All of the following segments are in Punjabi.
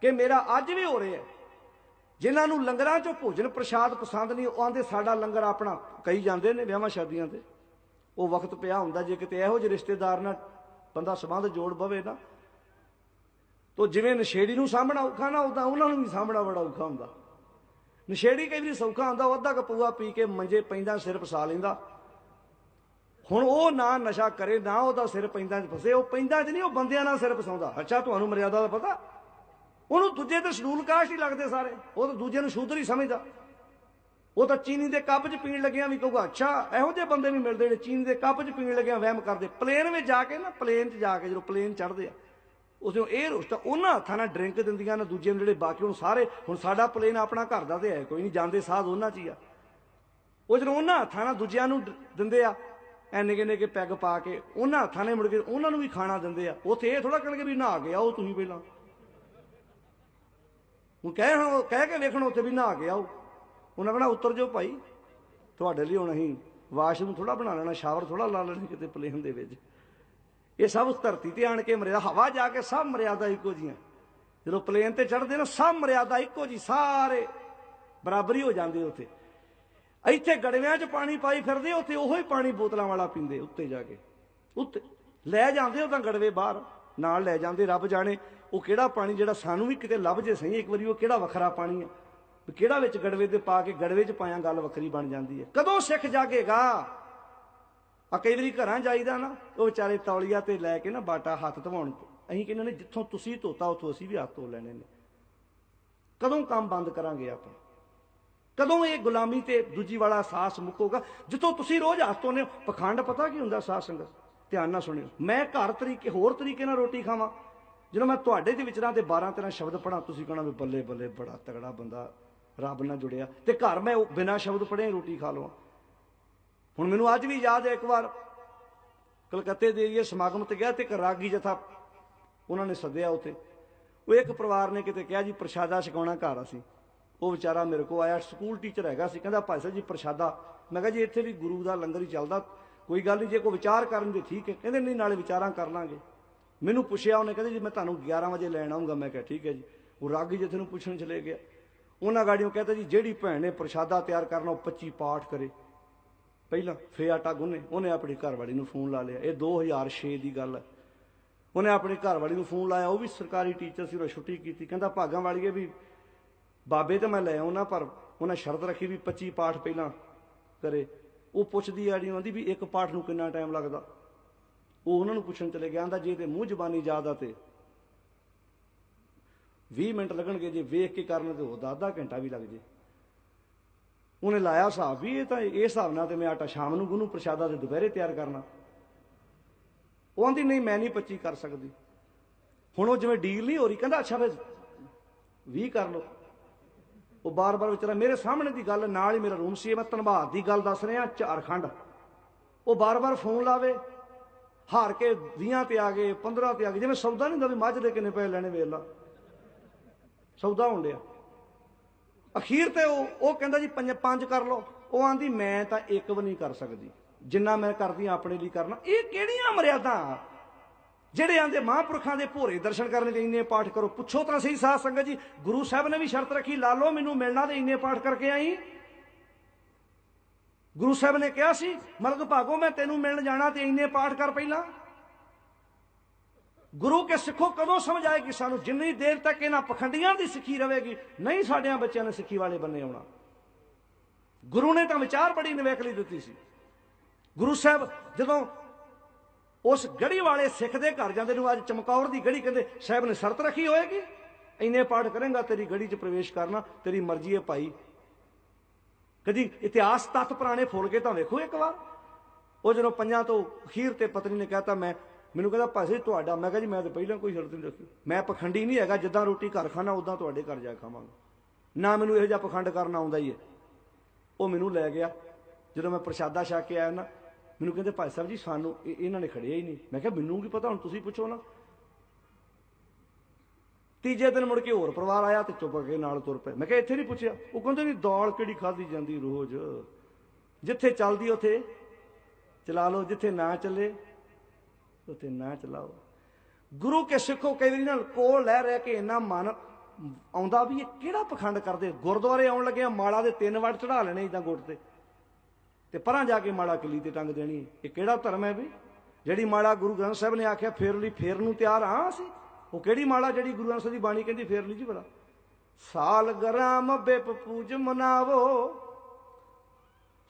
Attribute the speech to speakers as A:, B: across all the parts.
A: ਕਿ ਮੇਰਾ ਅੱਜ ਵੀ ਹੋ ਰਿਹਾ ਹੈ। ਜਿਨ੍ਹਾਂ ਨੂੰ ਲੰਗਰਾਂ 'ਚੋਂ ਭੋਜਨ ਪ੍ਰਸ਼ਾਦ ਪਸੰਦ ਨਹੀਂ, ਉਹ ਆਂਦੇ ਸਾਡਾ ਲੰਗਰ ਆਪਣਾ ਕਹੀ ਜਾਂਦੇ ਨੇ ਵਿਆਹਾਂ ਸ਼ਾਦੀਆਂ ਤੇ। ਉਹ ਵਕਤ ਪਿਆ ਹੁੰਦਾ ਜੇ ਕਿਤੇ ਇਹੋ ਜਿਹੇ ਰਿਸ਼ਤੇਦਾਰ ਨਾਲ ਬੰਦਾ ਸੰਬੰਧ ਜੋੜ ਪਵੇ ਨਾ। ਤੋ ਜਿਵੇਂ ਨਸ਼ੇੜੀ ਨੂੰ ਸਾਹਮਣਾ ਔਖਾ ਨਾ ਉਦਾਂ ਉਹਨਾਂ ਨੂੰ ਵੀ ਸਾਹਮਣਾ ਬੜਾ ਔਖਾ ਹੁੰਦਾ। ਨਸ਼ੇੜੀ ਕਈ ਵਾਰੀ ਸੌਖਾ ਹੁੰਦਾ, ਉਹ ਅੱਧਾ ਕਪੂਆ ਪੀ ਕੇ ਮੰਜੇ ਪੈਂਦਾ, ਸਿਰ ਫਸਾ ਲੈਂਦਾ। ਹੁਣ ਉਹ ਨਾ ਨਸ਼ਾ ਕਰੇ, ਨਾ ਉਹਦਾ ਸਿਰ ਪੈਂਦਾ 'ਚ ਫਸੇ, ਉਹ ਪੈਂਦਾ 'ਚ ਨਹੀਂ, ਉਹ ਬੰਦਿਆਂ ਨਾਲ ਸਿਰ ਫਸਾਉਂਦਾ। ਅੱਛਾ, ਤੁਹਾਨੂੰ ਮਰਿਆਦਾ ਦਾ ਪਤਾ? ਉਹਨੂੰ ਦੂਜੇ ਤੇ ਸ਼ਡੂਲ ਕਾਸ਼ ਹੀ ਲੱਗਦੇ ਸਾਰੇ। ਉਹ ਤਾਂ ਦੂਜੇ ਨੂੰ ਸ਼ੂਦਰ ਹੀ ਸਮਝਦਾ। ਉਹ ਤਾਂ ਚੀਨੀ ਦੇ ਕੱਪ 'ਚ ਪੀਣ ਲੱਗਿਆ ਵੀ ਕਹੂਗਾ, ਅੱਛਾ, ਇਹੋ ਜਿਹੇ ਬੰਦੇ ਵੀ ਮਿਲਦੇ ਨੇ, ਚੀਨੀ ਦੇ ਕੱਪ 'ਚ ਪੀਣ ਲੱਗਿਆ ਵਹਿਮ ਕਰਦੇ। ਪਲੇਨ ਵਿੱਚ ਜਾ ਕੇ ਨਾ, ਪਲੇਨ 'ਚ ਜਾ ਕੇ ਜਦੋਂ ਪਲੇਨ ਚੜ੍ਹਦੇ ਆ ਉਸ ਨੂੰ ਇਹ ਰੋਸਟਾ ਉਹਨਾਂ ਹੱਥਾਂ ਨਾਲ ਡਰਿੰਕ ਦਿੰਦੀਆਂ ਨੇ, ਦੂਜੇ ਨੂੰ ਜਿਹੜੇ ਬਾਕੀ ਹੁਣ ਸਾਰੇ, ਹੁਣ ਸਾਡਾ ਪਲੇਨ ਆਪਣਾ ਘਰ ਦਾ ਤੇ ਹੈ, ਕੋਈ ਨਹੀਂ, ਜਾਂਦੇ ਸਾਧ ਉਹਨਾਂ 'ਚ ਹੀ ਆ। ਉਹ ਜਦੋਂ ਉਹਨਾਂ ਹੱਥਾਂ ਨਾਲ ਦੂਜਿਆਂ ਨੂੰ ਦਿੰਦੇ ਆ, ਐ ਨਿੱਕੇ ਨਿੱਕੇ ਪੈਗ ਪਾ ਕੇ, ਉਹਨਾਂ ਹੱਥਾਂ ਨੇ ਮੁੜ ਕੇ ਉਹਨਾਂ ਨੂੰ ਵੀ ਖਾਣਾ ਦਿੰਦੇ ਆ। ਉੱਥੇ ਇਹ ਥੋੜਾ ਕਹਿਣਗੇ ਵੀ ਨਹਾ ਕੇ ਆਓ ਤੁਸੀਂ ਪਹਿਲਾਂ। ਹੁਣ ਕਹਿ ਕਹਿ ਕੇ ਵੇਖਣ ਉੱਥੇ ਵੀ ਨਹਾ ਕੇ ਆਓ। ਉਹਨਾਂ ਕਹਣਾ ਉਤਰ ਜਾਓ ਭਾਈ। ਤੁਹਾਡੇ ਲਈ ਹੁਣ ਅਸੀਂ ਵਾਸ਼ਰੂਮ ਥੋੜਾ ਬਣਾ ਲੈਣਾ, ਸ਼ਾਵਰ ਥੋੜਾ ਲਾ ਲੈਣਾ ਕਿਤੇ ਪਲੇਨ ਦੇ ਵਿੱਚ। ਇਹ ਸਭ ਉਸ ਧਰਤੀ ਤੇ ਆਣ ਕੇ ਮਰਿਆਦਾ ਹਵਾ ਜਾ ਕੇ ਸਭ ਮਰਿਆਦਾ ਇੱਕੋ ਜੀਆਂ ਜਦੋਂ ਪਲੇਨ ਤੇ ਚੜਦੇ ਨਾ, ਸਭ ਮਰਿਆਦਾ ਇੱਕੋ ਜੀ ਸਾਰੇ ਬਰਾਬਰੀ ਹੋ ਜਾਂਦੇ ਉੱਥੇ। ਇੱਥੇ ਗੜਵਿਆਂ 'ਚ ਪਾਣੀ ਪਾਈ ਫਿਰਦੇ, ਉੱਥੇ ਉਹੋ ਹੀ ਪਾਣੀ ਬੋਤਲਾਂ ਵਾਲਾ ਪੀਂਦੇ ਉੱਤੇ ਜਾ ਕੇ। ਉੱਤੇ ਲੈ ਜਾਂਦੇ ਉਹ ਤਾਂ ਗੜਵੇ ਬਾਹਰ, ਨਾਲ ਲੈ ਜਾਂਦੇ, ਰੱਬ ਜਾਣੇ। ਉਹ ਕਿਹੜਾ ਪਾਣੀ ਜਿਹੜਾ ਸਾਨੂੰ ਵੀ ਕਿਤੇ ਲੱਭ ਜੇ ਸਹੀ, ਇੱਕ ਵਾਰੀ ਉਹ ਕਿਹੜਾ ਵੱਖਰਾ ਪਾਣੀ ਆ? ਵੀ ਕਿਹੜਾ ਵਿੱਚ ਗੜਵੇ ਤੇ ਪਾ ਕੇ ਗੜਵੇ 'ਚ ਪਾਇਆ ਗੱਲ ਵੱਖਰੀ ਬਣ ਜਾਂਦੀ ਹੈ? ਕਦੋਂ ਸਿੱਖ ਜਾਗੇਗਾ? ਆ ਕਈ ਵਾਰੀ ਘਰਾਂ ਜਾਈਦਾ ਨਾ, ਉਹ ਵਿਚਾਰੇ ਤੌਲੀਆ ਤੇ ਲੈ ਕੇ ਨਾ ਬਾਟਾ ਹੱਥ ਧਵਾਉਣ ਅਸੀਂ ਕਹਿੰਦੇ ਨੇ, ਜਿੱਥੋਂ ਤੁਸੀਂ ਧੋਤਾ, ਉੱਥੋਂ ਅਸੀਂ ਵੀ ਹੱਥ ਧੋ ਲੈਣੇ ਨੇ। ਕਦੋਂ ਕੰਮ ਬੰਦ ਕਰਾਂਗੇ ਆਪਾਂ? ਕਦੋਂ ਇਹ ਗੁਲਾਮੀ ਤੇ ਦੂਜੀ ਵਾਲਾ ਸਾਹਸ ਮੁੱਕੋਗਾ? ਜਿੱਥੋਂ ਤੁਸੀਂ ਰੋਜ਼ ਹੱਥ ਧੋਨੇ ਹੋ, ਪਖੰਡ ਪਤਾ ਕੀ ਹੁੰਦਾ ਸਾਧ ਸੰਗਤ? ਧਿਆਨ ਨਾਲ ਸੁਣਿਓ। ਮੈਂ ਘਰ ਤਰੀਕੇ, ਹੋਰ ਤਰੀਕੇ ਨਾਲ ਰੋਟੀ ਖਾਵਾਂ। ਜਦੋਂ ਮੈਂ ਤੁਹਾਡੇ ਦੇ ਵਿਚਰਾਂ ਤੇ 12 13 ਸ਼ਬਦ ਪੜਾਂ ਤੁਸੀਂ ਕਹਣਾ ਵੀ ਬੱਲੇ ਬੱਲੇ, ਬੜਾ ਤਗੜਾ ਬੰਦਾ, ਰੱਬ ਨਾਲ ਜੁੜਿਆ। ਤੇ ਘਰ ਮੈਂ ਉਹ ਬਿਨਾਂ ਸ਼ਬਦ ਪੜ੍ਹੇ ਰੋਟੀ ਖਾ ਲਵਾਂ। ਹੁਣ ਮੈਨੂੰ ਅੱਜ ਵੀ ਯਾਦ ਹੈ ਇੱਕ ਵਾਰ, ਕਲਕੱਤੇ ਦੇ ਏਰੀਏ ਸਮਾਗਮ ਤੇ ਗਿਆ ਤੇ ਇੱਕ ਰਾਗੀ ਜਥਾ ਉਹਨਾਂ ਨੇ ਸੱਦਿਆ ਉਤੇ ਉਹ ਇੱਕ ਪਰਿਵਾਰ ਨੇ ਕਿਤੇ ਕਿਹਾ ਜੀ, ਪ੍ਰਸ਼ਾਦਾ ਛਕਾਉਣਾ ਘਰ ਅਸੀਂ। ਉਹ ਵਿਚਾਰਾ ਮੇਰੇ ਕੋ ਆਇਆ, ਸਕੂਲ ਟੀਚਰ ਹੈਗਾ ਸੀ। ਕਹਿੰਦਾ, ਭਾਈ ਸਾਹਿਬ ਜੀ, ਪ੍ਰਸ਼ਾਦਾ। ਮੈਂ ਕਿਹਾ, ਜੀ, ਇੱਥੇ ਵੀ ਗੁਰੂ ਦਾ ਲੰਗਰ ਹੀ ਚੱਲਦਾ। ਕੋਈ ਗੱਲ ਨਹੀਂ, ਜੇ ਕੋਈ ਵਿਚਾਰ ਕਰਨ ਦੇ ਠੀਕ ਹੈ, ਕਹਿੰਦੇ, ਨਹੀਂ, ਨਾਲੇ ਵਿਚਾਰਾਂ ਕਰ ਲਾਂਗੇ। ਮੈਨੂੰ ਪੁੱਛਿਆ ਉਹਨੇ, ਕਹਿੰਦੇ ਜੀ ਮੈਂ ਤੁਹਾਨੂੰ 11 ਵਜੇ ਲੈਣ ਆਉਂਗਾ ਮੈਂ ਕਿਹਾ ਠੀਕ ਹੈ ਜੀ। ਉਹ ਰਾਗੀ ਜਿੱਥੇ ਨੂੰ ਪੁੱਛਣ ਚਲੇ ਗਿਆ। ਉਹਨਾਂ ਗਾੜੀਆਂ ਕਹਿੰਦਾ ਜੀ, ਜਿਹੜੀ ਭੈਣ ਨੇ ਪ੍ਰਸ਼ਾਦਾ ਤਿਆਰ ਕਰਨਾ, ਉਹ 25 ਪਾਠ ਕਰੇ। ਪਹਿਲਾਂ ਫੇ ਆਟਾ ਗੁੰਨੇ। ਉਹਨੇ ਆਪਣੀ ਘਰਵਾਲੀ ਨੂੰ ਫੋਨ ਲਾ ਲਿਆ। ਇਹ 2006 ਦੀ ਗੱਲ ਹੈ। ਉਹਨੇ ਆਪਣੀ ਘਰਵਾਲੀ ਨੂੰ ਫੋਨ ਲਾਇਆ। ਉਹ ਵੀ ਸਰਕਾਰੀ ਟੀਚਰ ਸੀ ਉਹ ਛੁੱਟੀ ਕੀਤੀ। ਕਹਿੰਦਾ, ਭਾਗਾਂ ਵਾਲੀਏ ਵੀ ਬਾਬੇ ਤੇ ਮੈਂ ਲੈ ਆਉਣਾ ਪਰ ਉਹਨੇ ਸ਼ਰਤ ਰੱਖੀ ਵੀ 25 ਪਾਠ ਪਹਿਲਾਂ ਕਰੇ। ਉਹ ਪੁੱਛਦੀ ਆੜੀ ਆਂਦੀ ਵੀ ਇੱਕ ਪਾਠ ਨੂੰ ਕਿੰਨਾ ਟਾਈਮ ਲੱਗਦਾ? ਉਹ ਉਹਨਾਂ ਨੂੰ ਪੁੱਛਣ ਚਲੇ ਗਿਆ ਆਂਦਾ ਜੇ ਤੇ ਮੂੰਹ ਜ਼ਬਾਨੀ ਜ਼ਿਆਦਾ ਤੇ 20 ਮਿੰਟ ਲੱਗਣਗੇ, ਜੇ ਵੇਖ ਕੇ ਕਰਨ ਤੇ ਉਹ ਅੱਧਾ ਘੰਟਾ ਵੀ ਲੱਗ ਜੇ। ਉਹਨੇ ਲਾਇਆ ਹਿਸਾਬ ਵੀ, ਇਹ ਤਾਂ ਇਹ ਹਿਸਾਬ ਨਾਲ ਤੇ ਮੈਂ ਆਟਾ ਸ਼ਾਮ ਨੂੰ ਗੁਨੂੰ, ਪ੍ਰਸ਼ਾਦਾ ਤੇ ਦੁਪਹਿਰੇ ਤਿਆਰ ਕਰਨਾ। ਉਹ ਆਂਦੀ ਨਹੀਂ, ਮੈਂ ਨਹੀਂ 25 ਕਰ ਸਕਦੀ। ਹੁਣ ਉਹ ਜਿਵੇਂ ਡੀਲ ਨਹੀਂ ਹੋ ਰਹੀ, ਕਹਿੰਦਾ, ਅੱਛਾ ਫਿਰ 20 ਕਰ ਲਓ। ਉਹ ਬਾਰ-ਬਾਰ ਵਿਚਾਰਾ ਮੇਰੇ ਸਾਹਮਣੇ ਦੀ ਗੱਲ, ਨਾਲ ਹੀ ਮੇਰਾ ਰੂਮ ਸੀ ਮੈਂ ਧਨਬਾਦ ਦੀ ਗੱਲ ਦੱਸ ਰਿਹਾ, ਝਾਰਖੰਡ। ਉਹ ਬਾਰ-ਬਾਰ ਫੋਨ ਲਾਵੇ ਹਾਰ ਕੇ 20 ਤੇ ਆ ਗਏ 15 ਤੇ ਆ ਗਏ। ਜਿਵੇਂ ਸੌਦਾ ਨਹੀਂ ਹੁੰਦਾ ਵੀ ਮੱਝ ਦੇ ਕਿੰਨੇ ਪੈਸੇ ਲੈਣੇ ਵੇਖ ਲਾ। ਸੌਦਾ ਹੋਣ ਡਿਆ। ਅਖੀਰ ਤੇ ਉਹ ਉਹ ਕਹਿੰਦਾ ਜੀ, ਪੰਜ ਪੰਜ ਕਰ ਲਓ। ਉਹ ਆਂਦੀ, ਮੈਂ ਤਾਂ ਇੱਕ ਵੀ ਨਹੀਂ ਕਰ ਸਕਦੀ। ਜਿੰਨਾ ਮੈਂ ਕਰਦੀ ਹਾਂ ਆਪਣੇ ਲਈ ਕਰਨਾ। ਇਹ ਕਿਹੜੀਆਂ ਮਰਿਆਦਾ? ਜਿਹੜੇ ਆਂਦੇ ਮਹਾਂਪੁਰਖਾਂ ਦੇ ਭੋਰੇ ਦਰਸ਼ਨ ਕਰਨ ਦੇ ਇੰਨੇ ਪਾਠ ਕਰੋ। ਪੁੱਛੋ ਤਾਂ ਸਹੀ ਸਾਧ ਸੰਗਤ ਜੀ, ਗੁਰੂ ਸਾਹਿਬ ਨੇ ਵੀ ਸ਼ਰਤ ਰੱਖੀ, ਲਾ ਲਓ ਮੈਨੂੰ ਮਿਲਣਾ ਤੇ ਇੰਨੇ ਪਾਠ ਕਰਕੇ ਆਈ। ਗੁਰੂ ਸਾਹਿਬ ਨੇ ਕਿਹਾ ਸੀ ਮਰਦ ਭਾਗੋ, ਮੈਂ ਤੈਨੂੰ ਮਿਲਣ ਜਾਣਾ ਤੇ ਇੰਨੇ ਪਾਠ ਕਰ ਪਹਿਲਾਂ। ਗੁਰੂ ਕੇ ਸਿੱਖੋ ਕਦੋਂ ਸਮਝ ਆਏਗੀ ਸਾਨੂੰ? ਜਿੰਨੀ ਦੇਰ ਤੱਕ ਇਹਨਾਂ ਪਖੰਡੀਆਂ ਦੀ ਸਿੱਖੀ ਰਹੇਗੀ, ਨਹੀਂ ਸਾਡਿਆਂ ਬੱਚਿਆਂ ਨੇ ਸਿੱਖੀ ਵਾਲੇ ਬੰਨੇ ਆਉਣਾ। ਗੁਰੂ ਨੇ ਤਾਂ ਵਿਚਾਰ ਬੜੀ ਨਵੇਕਲੀ ਦਿੱਤੀ ਸੀ। ਗੁਰੂ ਸਾਹਿਬ ਜਦੋਂ ਉਸ ਗੜੀ ਵਾਲੇ ਸਿੱਖ ਦੇ ਘਰ ਜਾਂਦੇ ਨੂੰ ਅੱਜ ਚਮਕੌਰ ਦੀ ਗੜੀ ਕਹਿੰਦੇ, ਸਾਹਿਬ ਨੇ ਸ਼ਰਤ ਰੱਖੀ ਹੋਏਗੀ? ਇੰਨੇ ਪਾਠ ਕਰੇਗਾ, ਤੇਰੀ ਗੜੀ 'ਚ ਪ੍ਰਵੇਸ਼ ਕਰਨਾ, ਤੇਰੀ ਮਰਜ਼ੀ ਹੈ ਭਾਈ ਕਦੀ ਇਤਿਹਾਸ ਤੱਤ ਪੁਰਾਣੇ ਫੋਲ ਕੇ ਤਾਂ ਵੇਖੋ ਇੱਕ ਵਾਰ। ਉਹ ਜਦੋਂ ਪੰਜਾਂ ਤੋਂ ਅਖੀਰ ਤੇ ਪਤਨੀ ਨੇ ਕਹਤਾ, ਮੈਂ ਮੈਨੂੰ ਕਹਿੰਦਾ ਭਾਜੀ ਤੁਹਾਡਾ ਮੈਂ ਕਿਹਾ, ਜੀ, ਮੈਂ ਤਾਂ ਪਹਿਲਾਂ ਕੋਈ ਸ਼ਰਤ ਨਹੀਂ ਰੱਖੀ। ਮੈਂ ਪਖੰਡੀ ਨਹੀਂ ਹੈਗਾ, ਜਿੱਦਾਂ ਰੋਟੀ, ਘਰ ਖਾਣਾ, ਉਦਾਂ ਤੁਹਾਡੇ ਘਰ ਜਾ ਖਾਵਾਂਗਾ। ਨਾ ਮੈਨੂੰ ਇਹੋ ਜਿਹਾ ਪਖੰਡ ਕਰਨਾ ਆਉਂਦਾ ਹੀ ਹੈ। ਉਹ ਮੈਨੂੰ ਲੈ ਗਿਆ। ਜਦੋਂ ਮੈਂ ਪ੍ਰਸ਼ਾਦਾ ਛਕ ਕੇ ਆਇਆ ਨਾ, ਮੈਨੂੰ ਕਹਿੰਦੇ, ਭਾਈ ਸਾਹਿਬ ਜੀ, ਸਾਨੂੰ ਇਹ- ਇਹਨਾਂ ਨੇ ਖੜਿਆ ਹੀ ਨਹੀਂ। ਮੈਂ ਕਿਹਾ, ਮੈਨੂੰ ਕੀ ਪਤਾ, ਹੁਣ ਤੁਸੀਂ ਪੁੱਛੋ ਨਾ। ਤੀਜੇ ਦਿਨ ਮੁੜ ਕੇ ਹੋਰ ਪਰਿਵਾਰ ਆਇਆ ਤੇ ਚੁੱਪ ਕੇ ਨਾਲ ਤੁਰ ਪਏ। ਮੈਂ ਕਿਹਾ, ਇੱਥੇ ਨਹੀਂ ਪੁੱਛਿਆ। ਉਹ ਕਹਿੰਦੇ ਨਹੀਂ ਦਾਲ ਕਿਹੜੀ ਖਾਧੀ ਜਾਂਦੀ ਰੋਜ਼? ਜਿੱਥੇ ਚੱਲਦੀ ਉਥੇ, ਚਲਾ ਲਓ, ਜਿੱਥੇ ਨਾ ਚੱਲੇ, ਉਥੇ ਨਾ ਚਲਾਓ। ਗੁਰੂ ਕੇ ਸਿੱਖੋ ਕਈ ਵਾਰੀ ਨਾਲ ਕੋਲ ਲੈ ਰਹਿ ਕੇ ਇੰਨਾ ਮਨ ਆਉਂਦਾ ਵੀ ਇਹ ਕਿਹੜਾ ਪਖੰਡ ਕਰਦੇ? ਗੁਰਦੁਆਰੇ ਆਉਣ ਲੱਗਿਆ ਮਾਲਾ ਦੇ ਤਿੰਨ ਵੜ ਚੜਾ ਲੈਣੇ ਇਦਾਂ ਗੁੱਟ ਤੇ। ਤੇ ਪਰਾਂ ਜਾ ਕੇ ਮਾਲਾ ਕਿੱਲੀ ਤੇ ਟੰਗ ਦੇਣੀ। ਇਹ ਕਿਹੜਾ ਧਰਮ ਹੈ ਵੀ? ਜਿਹੜੀ ਮਾਲਾ ਗੁਰੂ ਗ੍ਰੰਥ ਸਾਹਿਬ ਨੇ ਆਖਿਆ, ਫੇਰ ਲਈ ਫੇਰ ਨੂੰ ਤਿਆਰ ਹਾਂ ਅਸੀਂ। ਉਹ ਕਿਹੜੀ ਮਾਲਾ ਜਿਹੜੀ ਗੁਰੂ ਗ੍ਰੰਥ ਦੀ ਬਾਣੀ ਕਹਿੰਦੀ ਫੇਰ ਲਈ ਜੀ ਭਲਾ ਸਾਲ ਗ੍ਰਾਮ ਬਿਪ ਪੂਜ ਮਨਾਵੋ,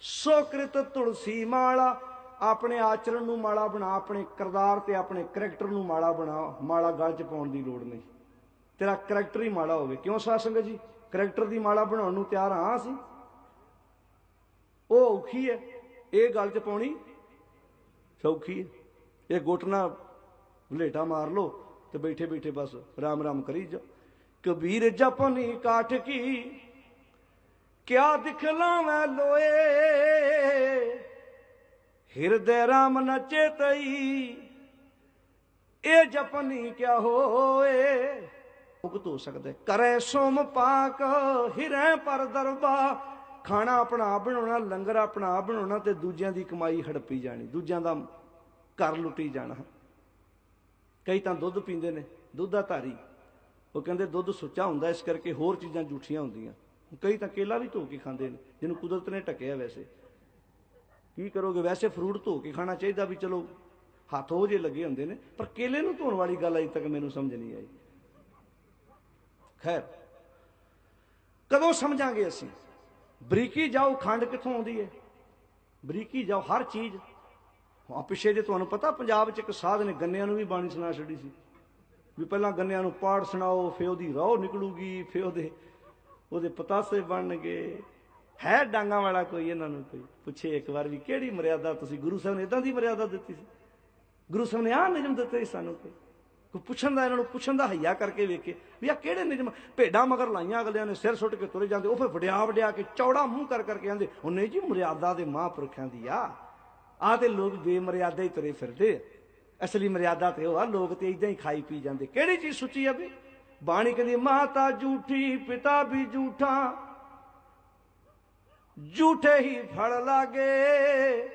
A: ਸੋਕ੍ਰਿਤ ਤੁਲਸੀ ਮਾਲਾ, ਆਪਣੇ ਆਚਰਣ ਨੂੰ ਮਾਲਾ ਬਣਾ, ਆਪਣੇ ਕਰਦਾਰ ਤੇ ਆਪਣੇ ਕਰੈਕਟਰ ਨੂੰ ਮਾਲਾ ਬਣਾ, ਮਾਲਾ ਗਲ 'ਚ ਪਾਉਣ ਦੀ ਲੋੜ ਨਹੀਂ। ਤੇਰਾ ਕਰੈਕਟਰ ਹੀ ਮਾਲਾ ਹੋਵੇ। ਕਿਉਂ ਸਾਧ ਸੰਗਤ ਜੀ? ਕਰੈਕਟਰ ਦੀ ਮਾਲਾ ਬਣਾਉਣ ਨੂੰ ਤਿਆਰ ਹਾਂ ਅਸੀਂ। ਉਹ ਔਖੀ ਹੈ। ਇਹ ਗੱਲ 'ਚ ਪਾਉਣੀ ਸੌਖੀ ਹੈ। ਇਹ ਗੁੱਟਣਾ ਵਲੇਟਾ ਮਾਰ ਲੋ ਤੇ ਬੈਠੇ ਬੈਠੇ ਬਸ ਰਾਮ ਰਾਮ ਕਰੀ ਜਾ। ਕਬੀਰ ਜਪਨੀ ਕਾਠ ਕੀ, ਕਿਆ ਦਿਖਲਾਵੇਂ ਲੋਏ? ਹਿਰਦੇ ਰਾਮ ਨਚੇ ਤਈ, ਇਹ ਜਪਨੀ ਕਿਆ ਹੋਏ? ਮੁਕਤ ਹੋ ਸਕਦਾ ਕਰੇ ਸੋਮ ਪਾਕ, ਹਿਰੈ ਪਰ ਦਰਬਾ। ਖਾਣਾ ਆਪਣਾ ਆਪ ਬਣਾਉਣਾ, ਲੰਗਰ ਆਪਣਾ ਆਪ ਬਣਾਉਣਾ ਤੇ ਦੂਜਿਆਂ ਦੀ ਕਮਾਈ ਹੜਪੀ ਜਾਣੀ, ਦੂਜਿਆਂ ਦਾ ਘਰ ਲੁੱਟੀ ਜਾਣਾ। ਕਈ ਤਾਂ ਦੁੱਧ ਪੀਂਦੇ ਨੇ, ਦੁੱਧ ਦਾ ਧਾਰੀ। ਉਹ ਕਹਿੰਦੇ ਦੁੱਧ ਸੁੱਚਾ ਹੁੰਦਾ, ਇਸ ਕਰਕੇ ਹੋਰ ਚੀਜ਼ਾਂ ਝੂਠੀਆਂ ਹੁੰਦੀਆਂ। ਕਈ ਤਾਂ ਕੇਲਾ ਵੀ ਧੋ ਕੇ ਖਾਂਦੇ ਨੇ, ਜਿਹਨੂੰ ਕੁਦਰਤ ਨੇ ਟਕਿਆ ਵੈਸੇ। ਕੀ ਕਰੋਗੇ? ਵੈਸੇ ਫਰੂਟ ਧੋ ਕੇ ਖਾਣਾ ਚਾਹੀਦਾ ਵੀ ਚਲੋ, ਹੱਥ ਉਹ ਜੇ ਲੱਗੇ ਹੁੰਦੇ ਨੇ, ਪਰ ਕੇਲੇ ਨੂੰ ਧੋਣ ਵਾਲੀ ਗੱਲ ਅਜੇ ਤੱਕ ਮੈਨੂੰ ਸਮਝ ਨਹੀਂ ਆਈ। ਖੈਰ, ਕਦੋਂ ਸਮਝਾਂਗੇ ਅਸੀਂ? ਬਰੀਕੀ ਜਾਓ, ਖੰਡ ਕਿੱਥੋਂ ਆਉਂਦੀ ਹੈ? ਬਰੀਕੀ ਜਾਓ, ਹਰ ਚੀਜ਼। ਹਾਂ, ਪਿੱਛੇ ਜੇ ਤੁਹਾਨੂੰ ਪਤਾ, ਪੰਜਾਬ 'ਚ ਇੱਕ ਸਾਧ ਨੇ ਗੰਨਿਆਂ ਨੂੰ ਵੀ ਬਾਣੀ ਸੁਣਾ ਛੱਡੀ ਸੀ। ਵੀ ਪਹਿਲਾਂ ਗੰਨਿਆਂ ਨੂੰ ਪਾੜ ਸੁਣਾਓ ਫੇ ਉਹਦੀ ਰੋਹ ਨਿਕਲੂਗੀ ਫੇ ਉਹਦੇ ਉਹਦੇ ਪਤਾਸੇ ਬਣਨਗੇ। ਹੈ ਡਾਂਗਾ ਵਾਲਾ ਕੋਈ, ਇਹਨਾਂ ਨੂੰ ਕੋਈ? ਪੁੱਛੇ ਇੱਕ ਵਾਰ ਵੀ, ਕਿਹੜੀ ਮਰਿਆਦਾ ਤੁਸੀਂ? ਗੁਰੂ ਸਾਹਿਬ ਨੇ ਇਦਾਂ ਦੀ ਮਰਿਆਦਾ ਦਿੱਤੀ ਸੀ। ਗੁਰੂ ਸਾਹਿਬ ਨੇ ਆਹ ਨਿਯਮ ਦਿੱਤੇ ਸੀ ਸਾਨੂੰ ਕੋਈ? ਕੋਈ ਪੁੱਛਣ ਦਾ, ਇਹਨਾਂ ਨੂੰ ਪੁੱਛਣ ਦਾ ਹਈਆ ਕਰਕੇ ਵੇਖੇ। ਵੀ ਆ ਕਿਹੜੇ ਨਿਯਮ? ਭੇਡਾਂ ਮਗਰ ਲਾਈਆਂ ਅਗਲਿਆਂ ਨੇ, ਸਿਰ ਸੁੱਟ ਕੇ ਤੁਰੇ ਜਾਂਦੇ, ਉਹ ਫੇ ਵਡਿਆ ਵਡਿਆ ਕੇ ਚੌੜਾ ਮੂੰਹ ਕਰ ਕਰਕੇ ਕਹਿੰਦੇ ਉਹ ਨਹੀਂ ਜੀ, ਮਰਿਆਦਾ ਦੇ ਮਹਾਂਪੁਰਖਾਂ ਦੀ ਆ। ਆ ਤੇ ਲੋਕ ਬੇਮਰਿਆਦਾ ਹੀ ਤੁਰੇ ਫਿਰਦੇ ਆ। ਅਸਲੀ ਮਰਿਆਦਾ ਤੇ ਉਹ ਆ, ਲੋਕ ਤੇ ਇਦਾਂ ਹੀ ਖਾਈ ਪੀ ਜਾਂਦੇ। ਕਿਹੜੀ ਚੀਜ਼ ਸੁੱਚੀ ਆ ਵੀ ਬਾਣੀ ਕਹਿੰਦੀ ਮਾਤਾ ਝੂਠੀ, ਪਿਤਾ ਵੀ ਝੂਠਾ। ਝੂਠੇ ਹੀ ਫਲ ਲਾਗੇ।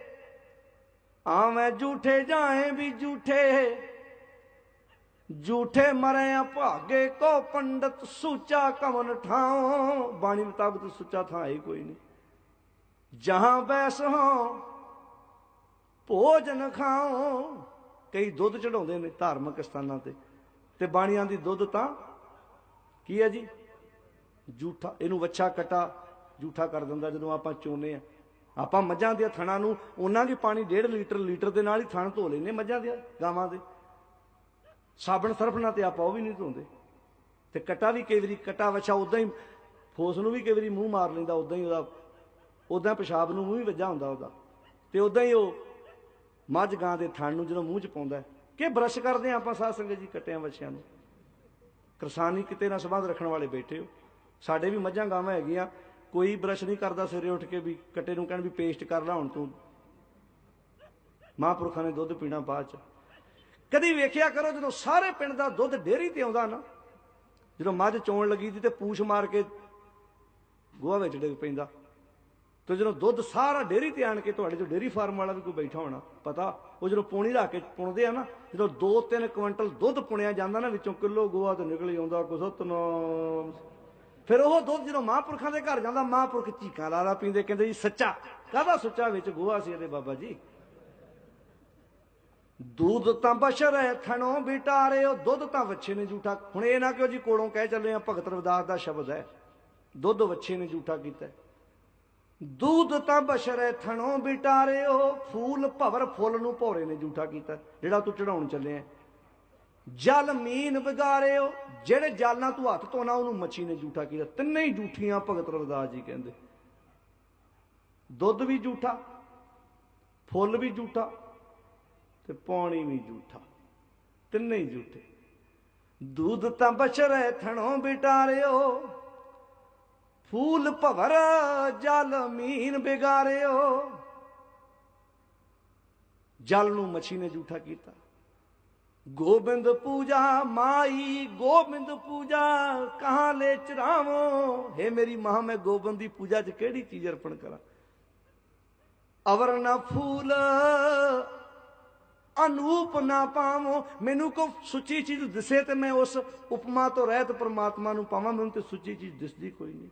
A: ਆਵੇਂ ਝੂਠੇ ਜਾਏ ਵੀ ਝੂਠੇ। ਝੂਠੇ ਮਰਿਆ ਭਾਗੇ ਕੋ ਪੰਡਤ ਸੂਚਾ ਕਵਨ ਠਾਉ। ਬਾਣੀ ਮੁਤਾਬਕ ਸੁੱਚਾ ਥਾਂ ਹੈ ਹੀ ਕੋਈ ਨਹੀਂ। ਜਹਾਂ ਬੈਸ ਹਾਂ ਭੋਜਨ ਖਾਓ। ਕਈ ਦੁੱਧ ਚੜਾਉਂਦੇ ਨੇ ਧਾਰਮਿਕ ਸਥਾਨਾਂ ਤੇ। ਤੇ ਬਾਣੀਆਂ ਦੀ ਦੁੱਧ ਤਾਂ ਕੀ ਹੈ ਜੀ? ਝੂਠਾ ਇਹਨੂੰ ਵੱਛਾ ਕਟਾ ਝੂਠਾ ਕਰ ਦਿੰਦਾ ਜਦੋਂ ਆਪਾਂ ਚੋਨੇ ਆ। ਆਪਾਂ ਮੱਝਾਂ ਦੇ ਥਣਾ ਨੂੰ ਉਹਨਾਂ ਦੀ ਪਾਣੀ 1.5 ਲੀਟਰ ਲੀਟਰ ਦੇ ਨਾਲ ਹੀ ਥਣ ਧੋ ਲੈਨੇ ਮੱਝਾਂ ਦੇ ਗਾਵਾਂ ਦੇ। ਸਾਬਣ ਸਰਫ ਨਾਲ ਤੇ ਆਪਾਂ ਉਹ ਵੀ ਨਹੀਂ ਧੋਂਦੇ। ਤੇ ਕਟਾ ਵੀ ਕਈ ਵਾਰੀ ਕਟਾ ਵੱਛਾ ਉਦਾਂ ਹੀ ਫੋਸ ਨੂੰ ਵੀ ਕਈ ਵਾਰੀ ਮੂੰਹ ਮਾਰ ਲੈਂਦਾ ਉਦਾਂ ਹੀ ਉਹਦਾ ਉਦਾਂ ਪਿਸ਼ਾਬ ਨੂੰ ਮੂੰਹ ਹੀ ਵੱਜਾ ਹੁੰਦਾ ਉਹਦਾ। ਤੇ ਉਦਾਂ ਹੀ ਉਹ ਮੱਝ ਗਾਂ ਦੇ ਥਣ ਨੂੰ ਜਦੋਂ ਮੂੰਹ ਚ ਪਾਉਂਦਾ ਕਿ ਬਰਸ਼ ਕਰਦੇ ਆ ਆਪਾਂ ਸਾਧ ਸੰਗਤ ਜੀ ਕੱਟਿਆਂ ਵੱਛਿਆਂ ਨੂੰ? ਕਿਸਾਨੀ ਕਿਤੇ ਨਾ ਸੰਬੰਧ ਰੱਖਣ ਵਾਲੇ ਬੈਠੇ ਹੋ। ਸਾਡੇ ਵੀ ਮੱਝਾਂ ਗਾਵਾਂ ਹੈਗੀਆਂ। ਕੋਈ ਬਰਸ਼ ਨਹੀਂ ਕਰਦਾ ਸਵੇਰੇ ਉੱਠ ਕੇ ਵੀ ਕੱਟੇ ਨੂੰ ਕਹਿਣ ਵੀ ਪੇਸਟ ਕਰ ਲਾ ਹੁਣ ਤੂੰ। ਮਹਾਂਪੁਰਖਾਂ ਨੇ ਦੁੱਧ ਪੀਣਾ ਬਾਅਦ ਚ। ਕਦੀ ਵੇਖਿਆ ਕਰੋ ਜਦੋਂ ਸਾਰੇ ਪਿੰਡ ਦਾ ਦੁੱਧ ਡੇਅਰੀ ਤੇ ਆਉਂਦਾ ਨਾ, ਜਦੋਂ ਮੱਝ ਚੋਣ ਲੱਗੀ ਸੀ ਤੇ ਪੂਛ ਮਾਰ ਕੇ ਗੋਹਾ ਵਿੱਚ ਡਿੱਗ ਪੈਂਦਾ। ਤੇ ਜਦੋਂ ਦੁੱਧ ਸਾਰਾ ਡੇਰੀ ਤੇ ਆਣ ਕੇ ਤੁਹਾਡੇ ਜੋ ਡੇਅਰੀ ਫਾਰਮ ਵਾਲਾ ਵੀ ਕੋਈ ਬੈਠਾ ਹੋਣਾ, ਪਤਾ? ਉਹ ਜਦੋਂ ਪੌਣੀ ਰੱਖ ਕੇ ਪੁਣਦੇ ਆ ਨਾ, ਜਦੋਂ 2-3 ਕੁਇੰਟਲ ਦੁੱਧ ਪੁਣਿਆ ਜਾਂਦਾ ਨਾ ਵਿੱਚੋਂ, ਕਿਲੋ ਗੋਹਾ ਤੇ ਨਿਕਲ ਜਾਂਦਾ ਕੋ ਸਤਨਾਮ। ਫਿਰ ਉਹ ਦੁੱਧ ਜਦੋਂ ਮਹਾਂਪੁਰਖਾਂ ਦੇ ਘਰ ਜਾਂਦਾ, ਮਹਾਂਪੁਰਖ ਚੀਕਾਂ ਲਾ ਲਾ ਪੀਂਦੇ, ਕਹਿੰਦੇ ਜੀ, ਸੱਚਾ। ਕਾਹਦਾ ਸੱਚਾ ਵਿੱਚ ਗੋਹਾ ਸੀ ਇਹਦੇ ਬਾਬਾ ਜੀ? ਦੁੱਧ ਤਾਂ ਬਸ਼ਰ ਹੈ, ਥਣੋਂ ਬਿਟਾਰਿਓ ਦੁੱਧ ਤਾਂ ਵੱਛੇ ਨੇ ਝੂਠਾ। ਹੁਣ ਇਹ ਨਾ ਕਿਉਂ ਜੀ ਕੋਲੋਂ ਕਹਿ ਚੱਲੇ ਆ, ਭਗਤ ਰਵਿਦਾਸ ਦਾ ਸ਼ਬਦ ਹੈ। ਦੁੱਧ ਵੱਛੇ ਨੇ ਝੂਠਾ ਕੀਤਾ ਦੁੱਧ ਤਾਂ ਬਸ਼ਰ ਹੈ, ਥਣੋਂ ਬਿਟਾਰਿਓ ਫੂਲ ਭਵਰ ਫੁੱਲ ਨੂੰ ਭੋਰੇ ਨੇ ਝੂਠਾ ਕੀਤਾ। ਜਿਹੜਾ ਤੂੰ ਚੜਾਉਣ ਚੱਲਿਆ ਜਲ ਮੀਨ ਵਿਗਾਰਿਓ। ਜਿਹੜੇ ਜਲ ਨਾਲ ਤੂੰ ਹੱਥ ਧੋਣਾ, ਉਹਨੂੰ ਮੱਛੀ ਨੇ ਝੂਠਾ ਕੀਤਾ। ਤਿੰਨੇ ਹੀ ਝੂਠੀਆਂ ਭਗਤ ਰਵਿਦਾਸ ਜੀ ਕਹਿੰਦੇ। ਦੁੱਧ ਵੀ ਝੂਠਾ ਫੁੱਲ ਵੀ ਝੂਠਾ ਤੇ ਪਾਣੀ ਵੀ ਝੂਠਾ ਤਿੰਨੇ ਹੀ ਝੂਠੇ ਦੁੱਧ ਤਾਂ ਬਸ਼ਰ ਹੈ, ਥਣੋਂ ਬਿਟਾਰਿਓ ਫੂਲ ਭਵਰ ਜਲ ਮੀਨ ਬਿਗਾਰਿਓ। ਜਲ ਨੂੰ ਮੱਛੀ ਨੇ ਝੂਠਾ ਕੀਤਾ। ਗੋਬਿੰਦ ਪੂਜਾ ਮਾਈ, ਗੋਬਿੰਦ ਪੂਜਾ ਕਹਾਂ ਲੈ ਚਰਾਵੋ? ਹੈ ਮੇਰੀ ਮਾਂ, ਮੈਂ ਗੋਬਿੰਦ ਦੀ ਪੂਜਾ 'ਚ ਕਿਹੜੀ ਚੀਜ਼ ਅਰਪਣ ਕਰਾਂ? ਅਵਰ ਨਾ ਫੂਲ ਅਨੂਪ ਨਾ ਪਾਵੋ। ਮੈਨੂੰ ਕੋ ਸੁੱਚੀ ਚੀਜ਼ ਦਿਸੇ ਤੇ ਮੈਂ ਉਸ ਉਪਮਾ ਤੋਂ ਰਹਿਤ ਪਰਮਾਤਮਾ ਨੂੰ ਪਾਵਾਂ। ਮੈਨੂੰ ਤੇ ਸੁੱਚੀ ਚੀਜ਼ ਦਿਸਦੀ ਕੋਈ ਨਹੀਂ।